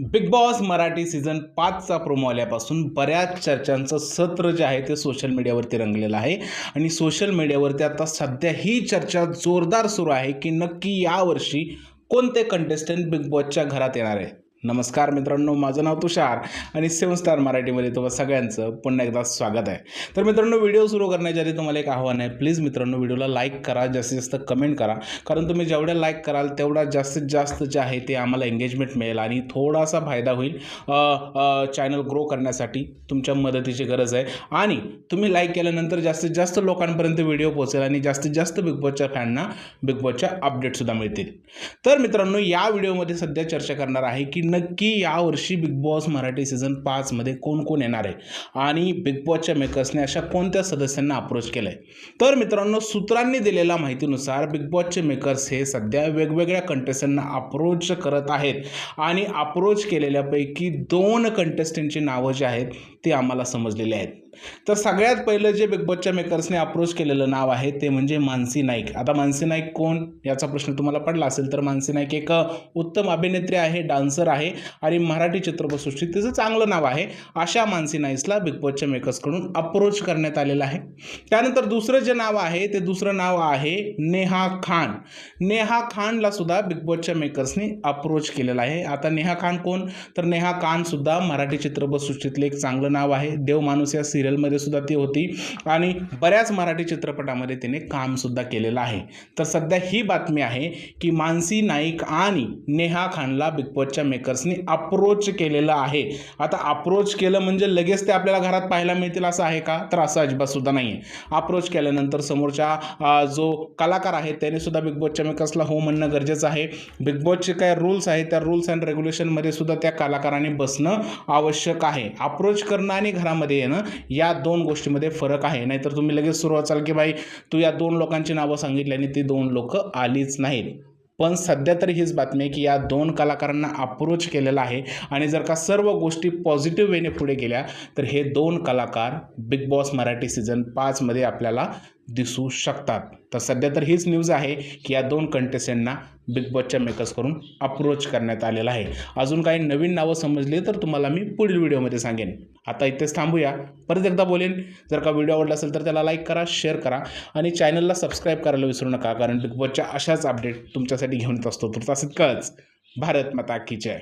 Big boss Marathi season पाचचा promo आल्यापासून बऱ्याच चर्चांचं सत्र जे आहे ते सोशल मीडियावरती रंगलेलं आहे. आणि सोशल मीडियावरती आता सध्या ही चर्चा जोरदार सुरू आहे की नक्की यावर्षी कोणते कंटेस्टंट बिग बॉसच्या घरात येणार आहे नमस्कार मित्रांनो माझं नाव तुषार आणि सेवन स्टार मराठीमध्ये तुम्हाला सगळ्यांचं पुन्हा एकदा स्वागत आहे. तर मित्रांनो व्हिडिओ सुरू करण्याच्या आधी तुम्हाला एक आव्हान आहे. प्लीज मित्रांनो व्हिडिओला लाईक करा जास्तीत जास्त कमेंट करा. कारण तुम्ही जेवढ्या लाईक कराल तेवढा जास्तीत जास्त जे आहे ते आम्हाला एंगेजमेंट मिळेल आणि थोडासा फायदा होईल चॅनल ग्रो करण्यासाठी तुमच्या मदतीची गरज आहे. आणि तुम्ही लाईक केल्यानंतर जास्तीत जास्त लोकांपर्यंत व्हिडिओ पोहोचेल आणि जास्तीत जास्त बिग बॉसच्या फॅनना बिग बॉसच्या अपडेटसुद्धा मिळतील. तर मित्रांनो या व्हिडिओमध्ये सध्या चर्चा करणार आहे की नक्की यावर्षी बिग बॉस मराठी सीझन पाचमध्ये कोण कोण येणार आहे? आणि बिग बॉसच्या मेकर्सने अशा कोणत्या सदस्यांना अप्रोच केलं आहे तर मित्रांनो सूत्रांनी दिलेल्या माहितीनुसार बिग बॉसचे मेकर्स हे सध्या वेगवेगळ्या कंटेस्टंटना अप्रोच करत आहेत. आणि अप्रोच केलेल्यापैकी दोन कंटेस्टंटची नावं जी आहेत ती आम्हाला समजलेली आहेत. तर सगळ्यात पहिलं जे बिग बॉसच्या मेकर्सने अप्रोच केलेलं नाव आहे ते म्हणजे मानसी नाईक. आता मानसी नाईक कोण? याचा प्रश्न तुम्हाला पडला असेल तर मानसी नाईक एक उत्तम अभिनेत्री आहे डान्सर आहे आणि मराठी चित्रपटसृष्टीत तिचं चांगलं नाव आहे. अशा मानसी नाईक्सला बिग बॉसच्या मेकर्सकडून अप्रोच करण्यात आलेलं आहे. त्यानंतर दुसरं जे नाव आहे ते दुसरं नाव आहे नेहा खान. नेहा खानला सुद्धा बिग बॉसच्या मेकर्सने अप्रोच केलेला आहे. आता नेहा खान कोण? तर नेहा खानसुद्धा मराठी चित्रपटसृष्टीतले एक चांगलं नाव आहे. देव माणूस या सिरियल सिरियलमध्ये सुद्धा ती होती. आणि बऱ्याच मराठी चित्रपटामध्ये तिने कामसुद्धा केलेलं आहे. तर सध्या ही बातमी आहे की मानसी नाईक आणि नेहा खानला बिग बॉसच्या मेकर्सनी अप्रोच केलेलं आहे. आता अप्रोच केलं म्हणजे लगेच ते आपल्याला घरात पाहायला मिळतील असं आहे का? तर असं अजिबात सुद्धा नाही आहे अप्रोच केल्यानंतर समोरच्या जो कलाकार आहे त्याने सुद्धा बिग बॉसच्या मेकर्सला हो म्हणणं गरजेचं आहे. बिग बॉसचे काय रूल्स आहेत त्या रूल्स अँड रेग्युलेशनमध्ये सुद्धा त्या कलाकाराने बसणं आवश्यक आहे. अप्रोच करणं आणि घरामध्ये येणं या दोन गोष्टीमध्ये फरक आहे. नाहीतर तुम्ही लगेच सुरुवात चाल की बाई तू या दोन लोकांची नावं सांगितली आणि ती दोन लोक आलीच नाहीत. पण सध्या तरी हीच बातमी आहे की या दोन कलाकारांना अप्रोच केलेला आहे आणि जर का सर्व गोष्टी पॉझिटिव्ह वेने पुढे गेल्या तर हे दोन कलाकार बिग बॉस मराठी सीझन पाचमध्ये आपल्याला दिसू शकतात. तर सध्या तर हीच न्यूज आहे की या दोन कंटेस्टंटना बिग बॉसच्या मेकर्सकडून अप्रोच करण्यात आलेला आहे. अजून काही नवीन नावं समजली तर तुम्हाला मी पुढील व्हिडिओमध्ये सांगेन. आता इथेच थांबूया. परत एकदा बोलेन. जर का व्हिडिओ आवडला असेल तर त्याला लाईक करा शेअर करा आणि चॅनलला सबस्क्राईब करायला विसरू नका. कारण बिग बॉसच्या अशाच अपडेट तुमच्यासाठी घेऊन येत असतो. तर तसंच कळच. भारत माता की जय.